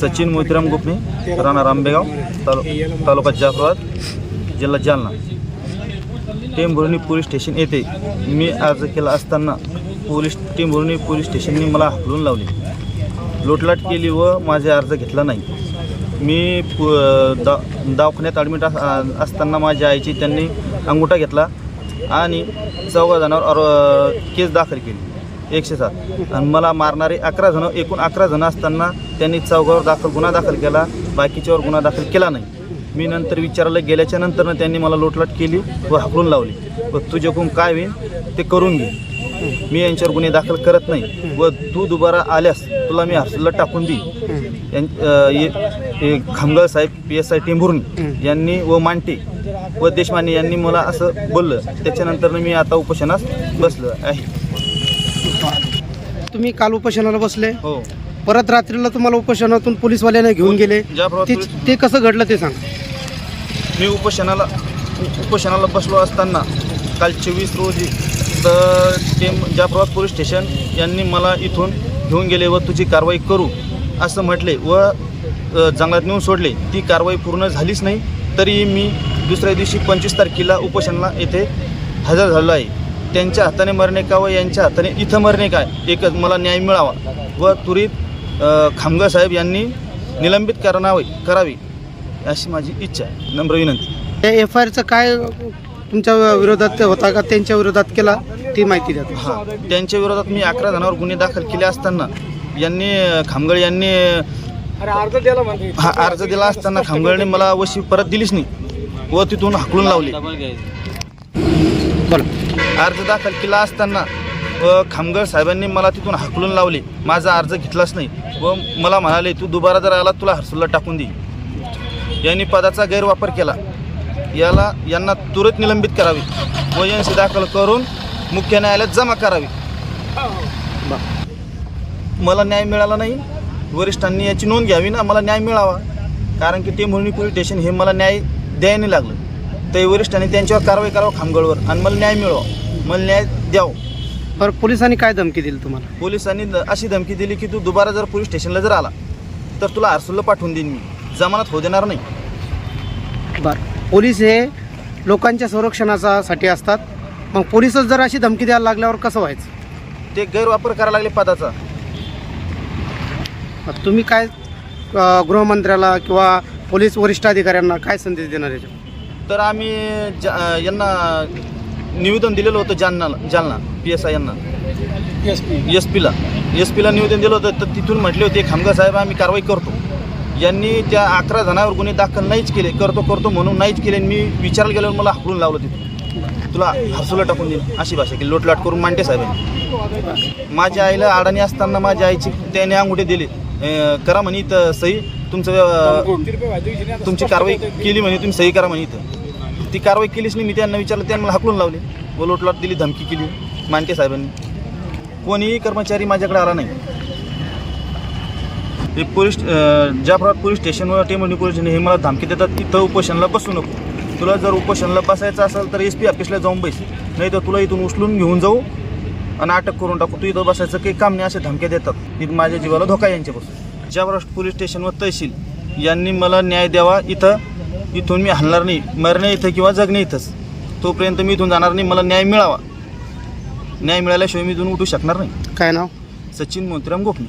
सचिन मोतीराम गोपने राणा रांबेगाव तालु तालुका जाफराबाद जिल्हा Jalna. Tembhurni police station येथे मी अर्ज केला असताना पोलीस टेंभुर्णी पोलीस स्टेशनने मला हकलून लावले. लोटलाट केली व माझे अर्ज घेतला नाही. मी पु दा दवाखान्यात ॲडमिट असताना माझ्या आईची त्यांनी अंगुठा घेतला आणि चौघा जणांवर केस दाखल केली. एकशे सात. आणि मला मारणारे अकरा जणं एकूण अकरा जणं असताना त्यांनी चौघावर दाखल गुन्हा दाखल केला. बाकीच्यावर गुन्हा दाखल केला नाही. मी नंतर विचारलं गेल्याच्या नंतरनं त्यांनी मला लोटलाट केली व हाकलून लावली. व तुझ्याकडून काय होईल ते करून घे. मी यांच्यावर गुन्हे दाखल करत नाही. व तू दुबारा आल्यास तुला मी हॉस्टेलला टाकून देईन. यां- खामगाव साहेब पी एस आय टेंभुर्णी यांनी व मांटे व देशमाने यांनी मला असं बोललं. त्याच्यानंतर मी आता उपोषणास बसलो आहे. तुम्ही काल उपोषणाला बसले. हो. परत रात्रीला तुम्हाला उपोषणातून पोलीसवाल्याने घेऊन गेले. ज्याप्रमाणे ते पोलीस- ते कसं घडलं ते सांग. मी उपोषणाला उपोषणाला बसलो असताना काल चोवीस रोजी तर टेम जाफराबाद पोलीस स्टेशन यांनी मला इथून घेऊन गेले व तुझी कारवाई करू असं म्हटले व अ, जंगलात नेऊन सोडले. ती कारवाई पूर्ण झालीच नाही तरी मी दुसऱ्या दिवशी पंचवीस तारखेला उपोषणाला येथे हजर झालो आहे. त्यांच्या हाताने मरणे का व यांच्या हाताने इथं मरणे काय? एकच मला न्याय मिळावा. व त्वरित अ, खामगाव साहेब यांनी निलंबित करावे करावी अशी माझी इच्छा आहे. नम्र विनंती. त्या एफ आय आरचं काय तुमच्या विरोधात होता का? त्यांच्या विरोधात केला? ती माहिती द्या. हां. त्यांच्या विरोधात मी अकरा जणांवर गुन्हे दाखल केले असताना यांनी खामगळ यांनी हा अर्ज दिला असताना खामगळने मला वशी परत दिलीच नाही. व तिथून हाकलून लावली. बोला अर्ज दाखल केला असताना व खामगळ साहेबांनी मला तिथून हाकलून लावले. माझा अर्ज घेतलाच नाही. व मला म्हणाले तू दुबारा जर आला तुला हर्सुलला टाकून देईल यांनी पदाचा गैरवापर केला. याला यांना तुरंत निलंबित करावे व एन दाखल करून मुख्य न्यायालयात जमा करावी. मला न्याय मिळाला नाही. वरिष्ठांनी याची नोंद घ्यावी ना मला न्याय मिळावा. कारण की ते म्हणून पोलीस स्टेशन हे मला न्याय द्यायला नाही लागलं. ते वरिष्ठांनी त्यांच्यावर कारवाई करावं खामगळवर आणि मला न्याय मिळवा. मला न्याय द्यावं. बरं पोलिसांनी काय धमकी दिली तुम्हाला? पोलिसांनी द- अशी धमकी दिली की तू दुबारा जर पोलीस स्टेशनला जर आला तर तुला आरसूलला पाठवून देईन मी. जमानत होऊ देणार नाही. बरं पोलीस हे लोकांच्या संरक्षणाचा साठी असतात. मग पोलीसच जर अशी धमकी द्यायला लागल्यावर कसं व्हायचं? ते गैरवापर करायला लागले पदाचा. मग तुम्ही काय अं, गृहमंत्र्याला किंवा पोलीस वरिष्ठ अधिकाऱ्यांना काय संदेश देणार याच्यावर? तर आम्ही जा यांना निवेदन दिलेलं होतं जालनाला जालना पी एस आय यांना. एस पीला एस पीला निवेदन दिलं होतं तर तिथून म्हटले होते खामगाव साहेब आम्ही कारवाई करतो. यांनी त्या अकरा जणांवर गुन्हे दाखल नाहीच केले करतो करतो म्हणून नाहीच केले. आणि मी विचारायला गेल्यावर मला हाकलून लावलं तिथून. तुला हर्सूला टाकून देईन अशी भाषा केली. लोटलाट करून मांडे साहेबांनी माझ्या आईला अडाणी असताना माझ्या आईची त्याने अंगुठे दिले. करा म्हणे इथं सही. तुमचं तुमची कारवाई केली म्हणे तुम्ही सही करा म्हणे इथं. ती कारवाई केलीच नाही मी त्यांना विचारलं त्यांना मला हाकलून लावले. व लोटलाट दिली धमकी केली मानके साहेबांनी. कोणीही कर्मचारी माझ्याकडे आला नाही. हे पोलीस जाफराबाद पोलीस स्टेशनवर टेमणी पोलीस स्टेशन हे मला धमकी देतात इथं उपोषणाला बसू नको. तुला जर उपोषणाला बसायचं असेल तर एस पी ऑफिसला जाऊन बैस. नाही तर तुला इथून उचलून घेऊन जाऊ आणि अटक करून टाकू. तू इथं बसायचं काही काम नाही असे धमक्या देतात. इथं माझ्या जीवाला धोका यांच्यापासून. जाफराबाद पोलीस स्टेशन व तहसील. यांनी मला न्याय द्यावा इथं. इथून मी हलणार नाही. मरणे इथं किंवा जगणे इथंच. तोपर्यंत मी इथून जाणार नाही. मला न्याय मिळावा. न्याय मिळाल्याशिवाय मी इथून उठू शकणार नाही. काय नाव? सचिन मोतीराम गोपने